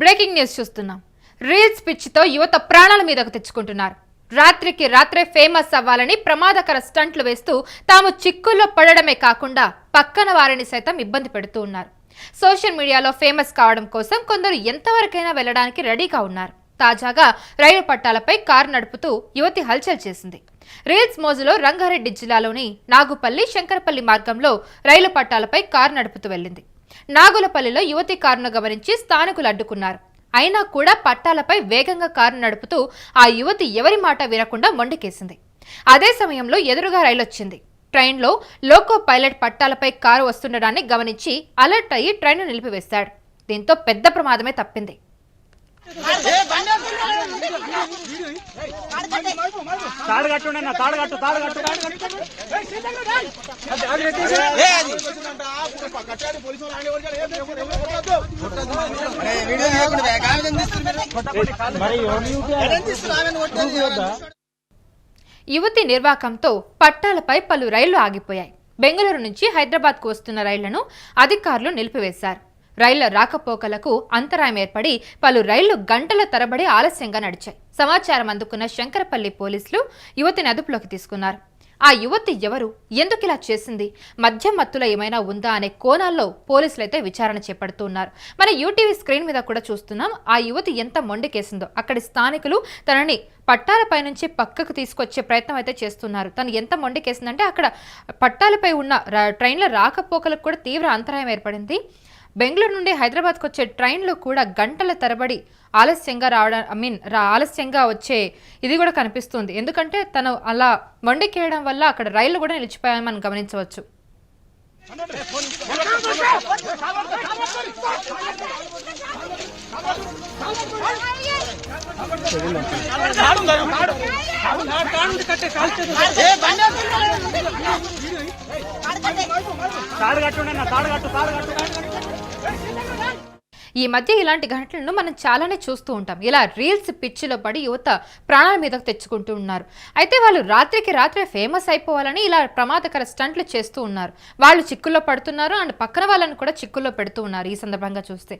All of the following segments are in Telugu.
బ్రేకింగ్ న్యూస్ చూస్తున్నాం. రీల్స్ పిచ్చితో యువత ప్రాణాల మీదకు తెచ్చుకుంటున్నారు. రాత్రికి రాత్రే ఫేమస్ అవ్వాలని ప్రమాదకర స్టంట్లు వేస్తూ తాము చిక్కుల్లో పడడమే కాకుండా పక్కన వారిని సైతం ఇబ్బంది పెడుతూ ఉన్నారు. సోషల్ మీడియాలో ఫేమస్ కావడం కోసం కొందరు ఎంతవరకైనా వెళ్ళడానికి రెడీగా ఉన్నారు. తాజాగా రైలు పట్టాలపై కారు నడుపుతూ యువతి హల్చల్ చేసింది. రీల్స్ మోజులో రంగారెడ్డి జిల్లాలోని నాగుపల్లి శంకరపల్లి మార్గంలో రైలు పట్టాలపై కారు నడుపుతూ వెళ్ళింది. నాగులపల్లిలో యువతి కారును గమనించి స్థానికులు అడ్డుకున్నారు. అయినా కూడా పట్టాలపై వేగంగా కారు నడుపుతూ ఆ యువతి ఎవరి మాట వినకుండా మొండికేసింది. అదే సమయంలో ఎదురుగా రైలు వచ్చింది ట్రైన్లో లోకో పైలట్ పట్టాలపై కారు వస్తుండడాన్ని గమనించి అలర్ట్ అయ్యి ట్రైన్ను నిలిపివేశాడు. దీంతో పెద్ద ప్రమాదమే తప్పింది. తాడు కట్టుండే తాడు కట్టు తాడు కట్టు యువతి నిర్వాకంతో పట్టాలపై పలు రైళ్ళు ఆగిపోయాయి. బెంగళూరు నుంచి హైదరాబాద్కు వస్తున్న రైళ్ళను అధికారులు నిలిపివేశారు. రైళ్ళ రాకపోకలకు అంతరాయం ఏర్పడి పలు రైళ్ళు గంటల తరబడి ఆలస్యంగా నడిచాయి. సమాచారం అందుకున్న శంకరపల్లి పోలీసులు యువతిని అదుపులోకి తీసుకున్నారు. ఆ యువతి ఎవరు? ఎందుకిలా చేసింది? మద్యం మత్తులో ఏమైనా ఉందా అనే కోణాల్లో పోలీసులైతే విచారణ చేపడుతున్నారు. మన యూటీవీ స్క్రీన్ మీద కూడా చూస్తున్నాం ఆ యువతి ఎంత మొండికేసిందో. అక్కడి స్థానికులు తనని పట్టాలపై నుంచి పక్కకు తీసుకొచ్చే ప్రయత్నం అయితే చేస్తున్నారు. తను ఎంత మొండికేసిందంటే అక్కడ పట్టాలపై ఉన్న ట్రైన్ల రాకపోకలకు కూడా తీవ్ర అంతరాయం ఏర్పడింది. బెంగళూరు నుండి హైదరాబాద్కు వచ్చే ట్రైన్లో కూడా గంటల తరబడి ఆలస్యంగా రావడం ఐ మీన్ రా ఆలస్యంగా వచ్చే ఇది కూడా కనిపిస్తుంది. ఎందుకంటే తను అలా మొండికేయడం వల్ల అక్కడ రైళ్ళు కూడా నిలిచిపోయామని మనం గమనించవచ్చు తాడు కట్టు తాడు కట్టు తాడు కట్టు. Take it! ఈ మధ్య ఇలాంటి ఘటనలను మనం చాలానే చూస్తూ ఉంటాం. ఇలా రీల్స్ పిచ్చిలో పడి యువత ప్రాణాల మీదకు తెచ్చుకుంటూ ఉన్నారు. అయితే వాళ్ళు రాత్రికి రాత్రే ఫేమస్ అయిపోవాలని ఇలా ప్రమాదకర స్టంట్లు చేస్తూ ఉన్నారు. వాళ్ళు చిక్కుల్లో పడుతున్నారు అండ్ పక్కన వాళ్ళని కూడా చిక్కుల్లో పెడుతూ ఉన్నారు ఈ సందర్భంగా చూస్తే.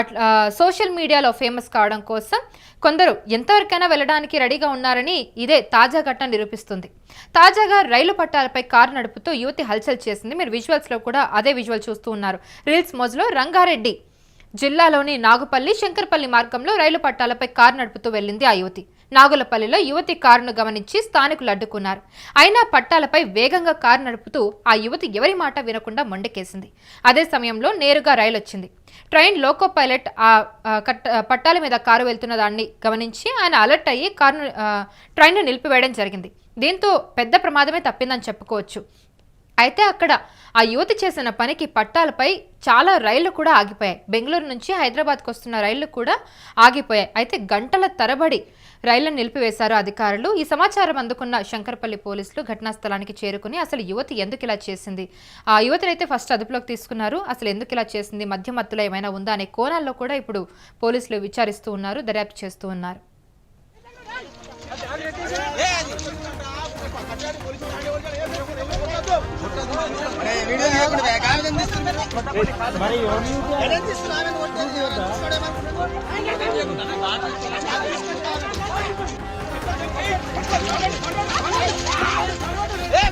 అట్లా సోషల్ మీడియాలో ఫేమస్ కావడం కోసం కొందరు ఎంతవరకైనా వెళ్ళడానికి రెడీగా ఉన్నారని ఇదే తాజా ఘటన నిరూపిస్తుంది. తాజాగా రైలు పట్టాలపై కారు నడుపుతూ యువతి హల్చల్ చేసింది. మీరు విజువల్స్లో కూడా అదే విజువల్ చూస్తూ ఉన్నారు. రీల్స్ మోజులో రంగారెడ్డి జిల్లాలోని నాగుపల్లి శంకర్పల్లి మార్గంలో రైలు పట్టాలపై కారు నడుపుతూ వెళ్ళింది ఆ యువతి. నాగులపల్లిలో యువతి కారును గమనించి స్థానికులు అడ్డుకున్నారు. అయినా పట్టాలపై వేగంగా కారు నడుపుతూ ఆ యువతి ఎవరి మాట వినకుండా మొండకేసింది. అదే సమయంలో నేరుగా రైలు వచ్చింది ట్రైన్ లోకో పైలట్ ఆ పట్టాల మీద కారు వెళ్తున్న దాన్ని గమనించి ఆయన అలర్ట్ అయ్యి కారును ట్రైన్ను నిలిపివేయడం జరిగింది. దీంతో పెద్ద ప్రమాదమే తప్పిందని చెప్పుకోవచ్చు. అయితే అక్కడ ఆ యువతి చేసిన పనికి పట్టాలపై చాలా రైళ్ళు కూడా ఆగిపోయాయి. బెంగళూరు నుంచి హైదరాబాద్కు వస్తున్న రైళ్ళు కూడా ఆగిపోయాయి. అయితే గంటల తరబడి రైళ్ళను నిలిపివేశారు అధికారులు. ఈ సమాచారం అందుకున్న శంకరపల్లి పోలీసులు ఘటనా స్థలానికి చేరుకుని అసలు యువతి ఎందుకు ఇలా చేసింది? ఆ యువతినైతే అయితే ఫస్ట్ అదుపులోకి తీసుకున్నారు. అసలు ఎందుకు ఇలా చేసింది? మధ్య మత్తులో ఏమైనా ఉందా అనే కోణాల్లో కూడా ఇప్పుడు పోలీసులు విచారిస్తూ ఉన్నారు దర్యాప్తు చేస్తూ ఉన్నారు. వీడియో తీయకుండా కాగితం తీస్తున్నారు మరి ఎవరిని చూపియాలి? ఏ